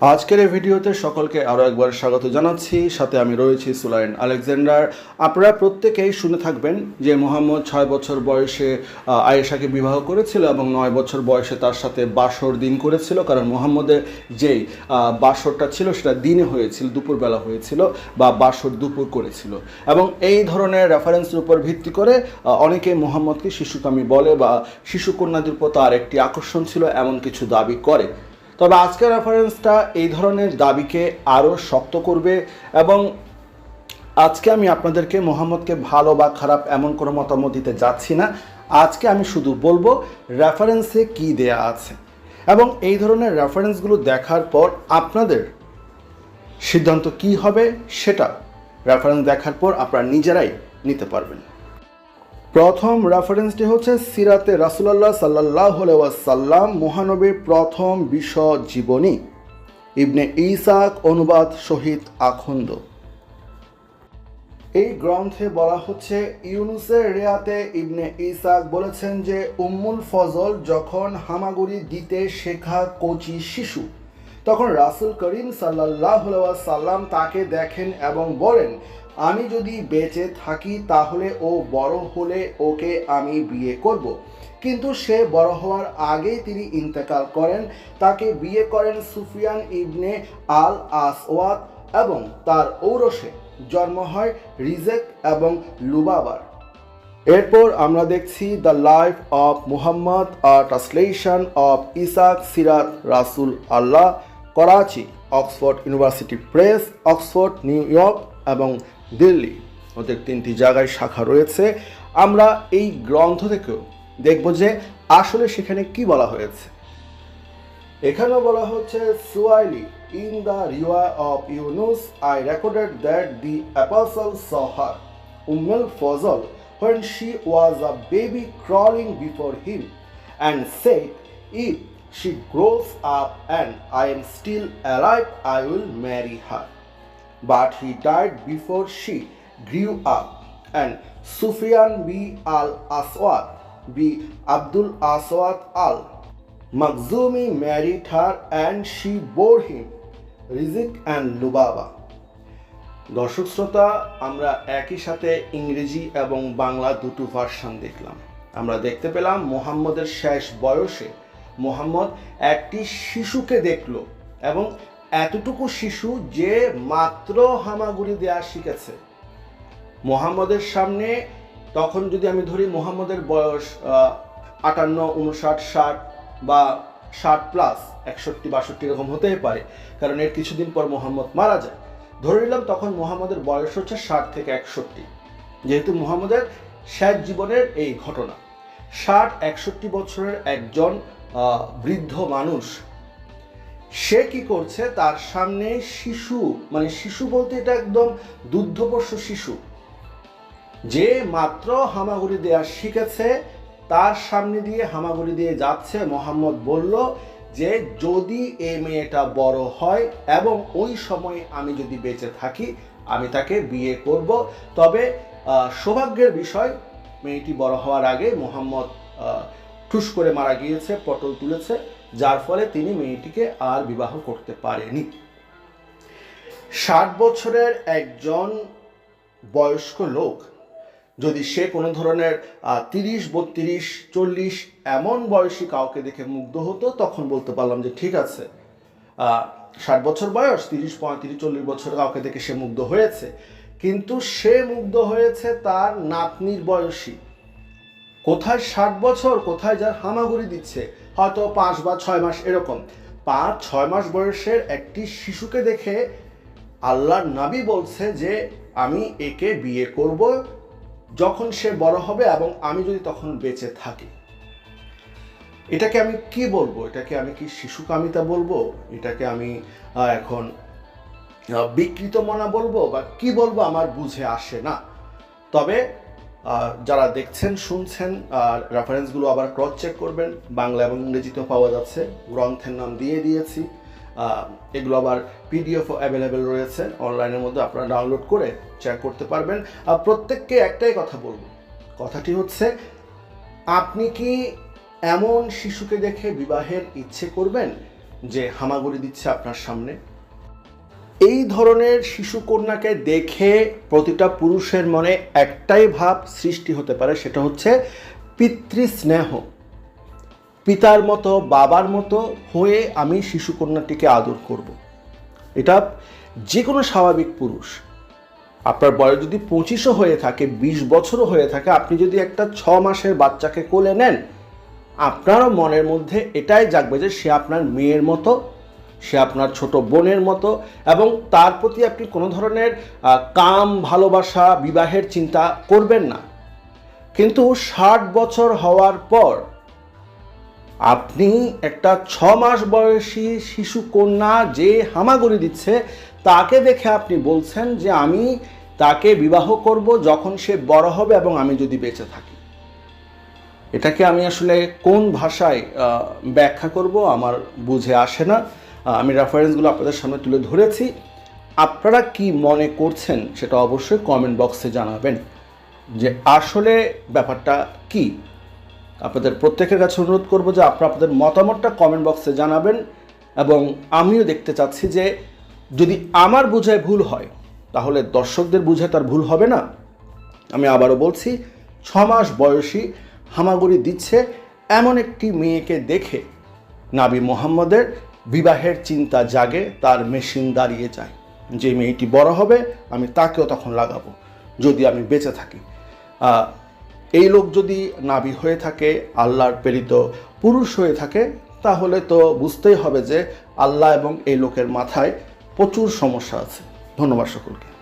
আজকের এই ভিডিওতে সকলকে আরও একবার স্বাগত জানাচ্ছি। সাথে আমি রয়েছি সুলাইন আলেকজান্ডার। আপনারা প্রত্যেকেই শুনে থাকবেন যে মোহাম্মদ ছয় বছর বয়সে আয়েশাকে বিবাহ করেছিল এবং নয় বছর বয়সে তার সাথে বাসর দিন করেছিল। কারণ মোহাম্মদের যেই বাসরটা ছিল সেটা দিনে হয়েছিল, দুপুরবেলা হয়েছিল বা বাসর দুপুর করেছিল। এবং এই ধরনের রেফারেন্সের উপর ভিত্তি করে অনেকে মোহাম্মদকে শিশুকামী বলে বা শিশুকন্যাদের উপর তার একটি আকর্ষণ ছিল, এমন কিছু দাবি করে। তবে আজকের রেফারেন্সটা এই ধরনের দাবিকে আরও শক্ত করবে এবং আজকে আমি আপনাদেরকে মোহাম্মদকে ভালো বা খারাপ এমন কোনো মতামত দিতে যাচ্ছি না। আজকে আমি শুধু বলব রেফারেন্সে কি দেয়া আছে এবং এই ধরনের রেফারেন্সগুলো দেখার পর আপনাদের সিদ্ধান্ত কি হবে সেটা রেফারেন্স দেখার পর আপনারা নিজেরাই নিতে পারবেন। প্রথম রেফারেন্সটি হচ্ছে সিরাতে রাসুলাল্লাহ সাল্লাহ সাল্লাম মহানবীর প্রথম বিশ্ব জীবনী ইবনে ইসাক অনুবাদ শহীদ আখন্দ এই গ্রন্থে বলা হচ্ছে, ইউনুসের রেয়াতে ইবনে ইসাক বলেছেন যে, উম্মুল ফজল যখন হামাগুড়ি দিতে শেখা কচি শিশু তখন রাসুল করিম সাল্লাহ সাল্লাম তাকে দেখেন এবং বলেন, আমি যদি বেঁচে থাকি তাহলে ও বড় হলে ওকে আমি বিয়ে করব। কিন্তু সে বড় হওয়ার আগেই তিনি ইন্তেকাল করেন। তাকে বিয়ে করেন সুফিয়ান ইবনে আল আসওয়াত এবং তার ঔরসে। জন্ম হয় রিজেক এবং লুবাবার। এরপর আমরা দেখছি the life of Muhammad a translation of Ishaq Sirat Rasul Allah. Karachi Oxford University Press Oxford New York এবং দিল্লি। ওদের তিনটি জায়গায় শাখা রয়েছে। আমরা এই গ্রন্থ থেকেও দেখব যে আসলে সেখানে কি বলা হয়েছে। এখানে বলা হচ্ছে Suhayli in the riwaya of Yunus I recorded that the apostle saw Ummul Fazl when she was a baby crawling before him and said, If she grows up and I am still alive, I will marry her. But he died before she grew up. And Sufyan b al Aswad b Abdul Aswad al Makhzumi married her and she bore him Rizq and Lubaba. দর্শক শ্রোতা আমরা একই সাথে ইংরেজি এবং বাংলা দুটো version দেখলাম আমরা দেখতে পেলাম মোহাম্মদের শেষ বয়সে মোহাম্মদ একটি শিশুকে দেখল এবং এতটুকু শিশু যে মাত্র হামাগুড়ি দেওয়া শিখেছে। মোহাম্মদের সামনে তখন যদি আমি ধরি মোহাম্মদের বয়স আটান্ন, উনষাট, ষাট বা ষাট প্লাস একষট্টি, বাষট্টি এরকম হতেই পারে, কারণ এর কিছুদিন পর মোহাম্মদ মারা যায়। ধরে নিলাম তখন মোহাম্মদের বয়স হচ্ছে ষাট থেকে একষট্টি, যেহেতু মোহাম্মদের শেষ জীবনের এই ঘটনা। ষাট, একষট্টি বছরের একজন বৃদ্ধ মানুষ, সে কি করছে? তার সামনে শিশু মানে শিশু বলতে এটা একদম দুগ্ধপোষ্য শিশু। যে মাত্র হামাগুড়ি দেওয়া শিখেছে, তার সামনে দিয়ে হামাগুড়ি দিয়ে যাচ্ছে, মোহাম্মদ বলল যে, যদি এ মেয়েটা বড় হয় এবং ওই সময়ে আমি যদি বেঁচে থাকি, আমি তাকে বিয়ে করব। তবে সৌভাগ্যের বিষয়, মেয়েটি বড় হওয়ার আগে মোহাম্মদ ঠুস করে মারা গিয়েছে, পটল তুলেছে, যার ফলে তিনি মেয়েটিকে আর বিবাহ করতে পারেনি। ষাট বছরের একজন বয়স্ক লোক, যদি সে কোনো ধরনের তিরিশ, বত্রিশ, চল্লিশ এমন বয়সী কাউকে দেখে মুগ্ধ হতো, তখন বলতে পারলাম যে ঠিক আছে ষাট বছর বয়স, তিরিশ, পঁয়ত্রিশ, চল্লিশ বছর কাউকে দেখে সে মুগ্ধ হয়েছে। কিন্তু সে মুগ্ধ হয়েছে তার নাতনির বয়সী। কোথায় ষাট বছর, কোথায় যার হামাগুড়ি দিচ্ছে, হয়তো পাঁচ বা ছয় মাস এরকম। পাঁচ, ছয় মাস বয়সের একটি শিশুকে দেখে আল্লাহর নাবি বলছে যে, আমি একে বিয়ে করব যখন সে বড় হবে এবং আমি যদি তখন বেঁচে থাকি। এটাকে আমি কি বলব? এটাকে আমি কি শিশুকামিতা বলব? এটাকে আমি এখন বিকৃত মনা বলব? বা কি বলব আমার বুঝে আসে না। তবে যারা দেখছেন, শুনছেন, আর রেফারেন্সগুলো আবার ক্রস চেক করবেন। বাংলা এবং ইংরেজিতেও পাওয়া যাচ্ছে। গ্রন্থের নাম দিয়ে দিয়েছি। এগুলো আবার পিডিএফও অ্যাভেলেবেল রয়েছে। অনলাইনের মধ্যে আপনারা ডাউনলোড করে চেক করতে পারবেন। আর প্রত্যেককে একটাই কথা বলব। কথাটি হচ্ছে, আপনি কি এমন শিশুকে দেখে বিবাহের ইচ্ছে করবেন যে হামাগুড়ি দিচ্ছে আপনার সামনে? এই ধরনের শিশু কন্যাকে দেখে প্রতিটা পুরুষের মনে একটাই ভাব সৃষ্টি হতে পারে, সেটা হচ্ছে পিতৃস্নেহ পিতার মতো, বাবার মতো হয়ে আমি শিশু কন্যাটিকে আদর করব। এটা যে কোনো স্বাভাবিক পুরুষ আপনার বয়স যদি পঁচিশও হয়ে থাকে, বিশ বছরও হয়ে থাকে, আপনি যদি একটা ছ মাসের বাচ্চাকে কোলে নেন, আপনারও মনের মধ্যে এটাই জাগবে যে সে আপনার মেয়ের মতো সে আপনার ছোট বোনের মতো এবং তার প্রতি আপনি কোনো ধরনের কাম, ভালোবাসা, বিবাহের চিন্তা করবেন না। কিন্তু ষাট বছর হওয়ার পর আপনি একটা ছ মাস বয়সী শিশু কন্যা যে হামাগুড়ি দিচ্ছে, তাকে দেখে আপনি বলছেন যে, আমি তাকে বিবাহ করব যখন সে বড় হবে এবং আমি যদি বেঁচে থাকি। এটাকে আমি আসলে কোন ভাষায় ব্যাখ্যা করব আমার বুঝে আসে না। আমি রেফারেন্সগুলো আপনাদের সামনে তুলে ধরেছি। আপনারা কি মনে করছেন সেটা অবশ্যই কমেন্ট বক্সে জানাবেন যে আসলে ব্যাপারটা কি? আপনাদের প্রত্যেকের কাছে অনুরোধ করব যে আপনারা আপনাদের মতামতটা কমেন্ট বক্সে জানাবেন এবং আমিও দেখতে চাচ্ছি যে যদি আমার বোঝায় ভুল হয়, তাহলে দর্শকদের বুঝে তার ভুল হবে না। আমি আবারও বলছি, ছ মাস বয়সী হামাগুড়ি দিচ্ছে এমন একটি মেয়েকে দেখে নাবি মোহাম্মদের বিবাহের চিন্তা জাগে, তার মেশিন দাঁড়িয়ে যায়। যে মেয়েটি বড় হবে, আমি তাকেও তখন লাগাবো, যদি আমি বেঁচে থাকি। এই লোক যদি নাবি হয়ে থাকে, আল্লাহর প্রেরিত পুরুষ হয়ে থাকে, তাহলে তো বুঝতেই হবে যে আল্লাহ এবং এই লোকের মাথায় প্রচুর সমস্যা আছে। ধন্যবাদ সকলকে।